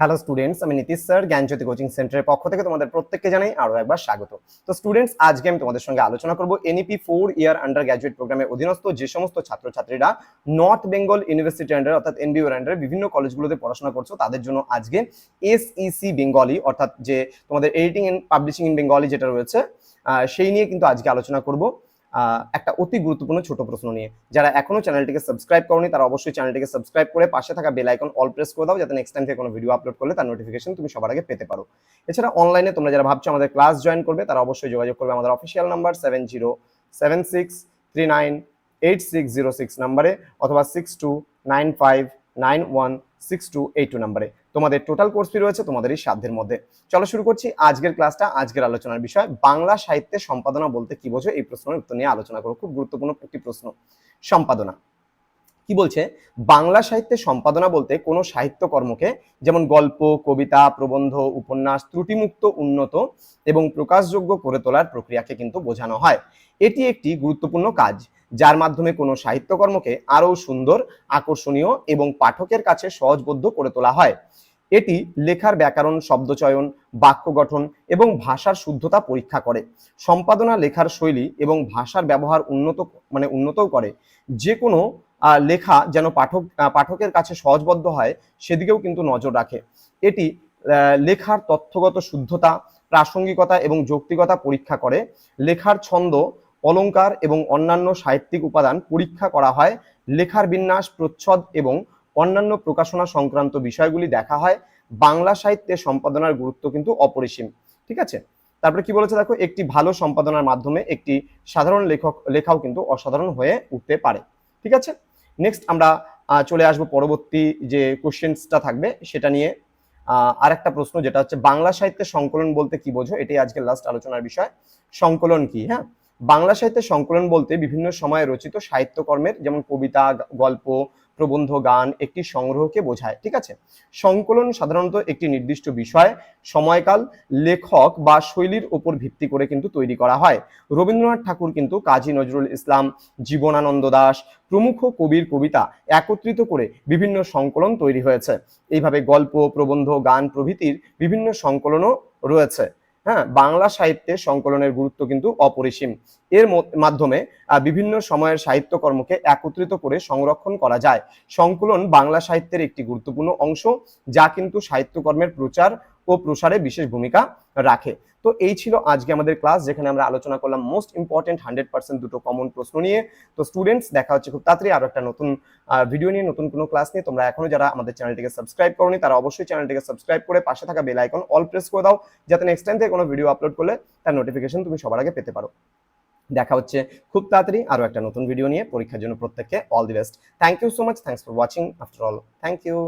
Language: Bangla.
হ্যালো স্টুডেন্টস আমি নীতিশ স্যার, জ্ঞানজ্যোতি কোচিং সেন্টারের পক্ষ থেকে তোমাদের প্রত্যেককে জানাই আরও একবার স্বাগত। তো স্টুডেন্টস আজকে আমি তোমাদের সঙ্গে আলোচনা করব NEP four year undergraduate প্রোগ্রামের অধীনস্থ যে সমস্ত ছাত্রছাত্রীরা নর্থ বেঙ্গল ইউনিভার্সিটি আন্ডার অর্থাৎ এনবিওর আন্ডারে বিভিন্ন কলেজগুলোতে পড়াশোনা করছ, তাদের জন্য আজকে এসইসি বেঙ্গলি অর্থাৎ যে তোমাদের editing and publishing in Bengali যেটা রয়েছে সেই নিয়ে কিন্তু আজকে আলোচনা করব। একটা অতি গুরুত্বপূর্ণ ছোট প্রশ্ন নিয়ে। যারা এখনও চ্যানেলটিকে সাবস্ক্রাইব করনি, তারা অবশ্যই চ্যানেলটিকে সাবস্ক্রাইব করে পাশে থাকা বেল আইকন অল প্রেস করে দাও, যাতে নেক্সট টাইম থেকে কোনো ভিডিও আপলোড করলে তার নোটিফিকেশন তুমি সবার আগে পেতে পারো। এছাড়া অনলাইনে তোমরা যারা ভাবছ আমাদের ক্লাস জয়েন করবে, তারা অবশ্যই যোগাযোগ করবে আমাদের official number seven zero seven six three nine eight six zero six নাম্বারে অথবা six two nine five nine one six two eight two নাম্বারে তোমাদের টোটাল কোর্স ফি রয়েছে এই সাধ্যের মধ্যে। চলো শুরু করছি আজকের ক্লাসটা আজকের আলোচনার বিষয়। বাংলা সাহিত্যে সম্পাদনা বলতে কি বোঝো? এই প্রশ্নের উত্তর নিয়ে আলোচনা করো। খুব গুরুত্বপূর্ণ একটি প্রশ্ন। সম্পাদনা। কি বলছে? বাংলা সাহিত্যে সম্পাদনা বলতে কোনো সাহিত্যকর্মকে যেমন গল্প, কবিতা, প্রবন্ধ, উপন্যাস, ত্রুটিমুক্ত, উন্নত এবং প্রকাশযোগ্য করে তোলার প্রক্রিয়াকে কিন্তু বোঝানো হয়। এটি একটি গুরুত্বপূর্ণ কাজ, যার মাধ্যমে কোনো সাহিত্যকর্মকে আরও সুন্দর, আকর্ষণীয় এবং পাঠকের কাছে সহজবোধ্য করে তোলা হয়। এটি লেখার ব্যাকরণ, শব্দচয়ন, বাক্য গঠন এবং ভাষার শুদ্ধতা পরীক্ষা করে। সম্পাদনা, লেখার শৈলী এবং ভাষার ব্যবহার উন্নত মানে উন্নতও করে। যে কোনো লেখা যেন পাঠক পাঠকের কাছে সহজবদ্ধ হয়, সেদিকেও কিন্তু নজর রাখে। এটি লেখার তথ্যগত শুদ্ধতা, প্রাসঙ্গিকতা এবং যৌক্তিকতা পরীক্ষা করে। লেখার ছন্দ অলঙ্কার এবং অন্যান্য সাহিত্যিক উপাদান পরীক্ষা করা হয়। লেখার বিন্যাস, প্রচ্ছদ এবং অন্যান্য প্রকাশনা সংক্রান্ত বিষয়গুলি দেখা হয়, বাংলা সাহিত্যে সম্পাদনার গুরুত্ব কিন্তু অপরিসীম, ঠিক আছে? তারপরে কি বলেছে দেখো, একটি ভালো সম্পাদনার মাধ্যমে একটি সাধারণ লেখক, লেখাও কিন্তু অসাধারণ হয়ে উঠতে পারে, ঠিক আছে? নেক্সট আমরা চলে আসব পরবর্তী যে কোশ্চেন্সটা থাকবে, সেটা নিয়ে আর একটা প্রশ্ন যেটা হচ্ছে, বাংলা সাহিত্যে সংকলন বলতে কি বোঝো? এটাই আজকে লাস্ট আলোচনার বিষয়। সংকলন কি হ্যাঁ? বাংলা সাহিত্যে সংকলন বলতে বিভিন্ন সময়ে রচিত সাহিত্যকর্মের, যেমন কবিতা গল্প প্রবন্ধ, গান একটি সংগ্রহকে বোঝায়, ঠিক আছে? সংকলন সাধারণত একটি নির্দিষ্ট বিষয়, সময়কাল, লেখক বা শৈলীর উপর ভিত্তি করে কিন্তু তৈরি করা হয়। রবীন্দ্রনাথ ঠাকুর কিন্তু কাজী নজরুল ইসলাম, জীবনানন্দ দাশ প্রমুখ কবির কবিতা একত্রিত করে বিভিন্ন সংকলন তৈরি হয়েছে। এইভাবে গল্প, প্রবন্ধ, গান প্রভৃতির বিভিন্ন সংকলনও রয়েছে। হ্যাঁ বাংলা সাহিত্যে সংকলনের গুরুত্ব কিন্তু অপরিসীম। এর মাধ্যমে বিভিন্ন সময়ের সাহিত্যকর্মকে একত্রিত করে সংরক্ষণ করা যায়। সংকলন বাংলা সাহিত্যের একটি গুরুত্বপূর্ণ অংশ, যা কিন্তু সাহিত্যকর্মের প্রচার ও প্রসারে বিশেষ ভূমিকা রাখে। তো এই ছিল আজকে আমাদের ক্লাস যেখানে আমরা আলোচনা করলাম মোস্ট ইম্পর্টেন্ট হান্ড্রেড পার্সেন্ট দুটো কমন প্রশ্ন নিয়ে। তো স্টুডেন্টস দেখা হচ্ছে খুব তাড়াতাড়ি আরও একটা নতুন ভিডিও নিয়ে, নতুন কোনো ক্লাস নিয়ে। তোমরা এখনও যারা আমাদের চ্যানেলটিকে সাবস্ক্রাইব করনি, তারা অবশ্যই চ্যানেলটিকে সাবস্ক্রাইব করে পাশে থাকা বেল আইকন অল প্রেস করে দাও, যাতে নেক্সট টাইম থেকে কোনো ভিডিও আপলোড করলে তার নোটিফিকেশন তুমি সবার আগে পেতে পারো। দেখা হচ্ছে খুব তাড়াতাড়ি আরও একটা নতুন ভিডিও নিয়ে। পরীক্ষার জন্য প্রত্যেককে all the best thank you so much thanks for watching after all thank you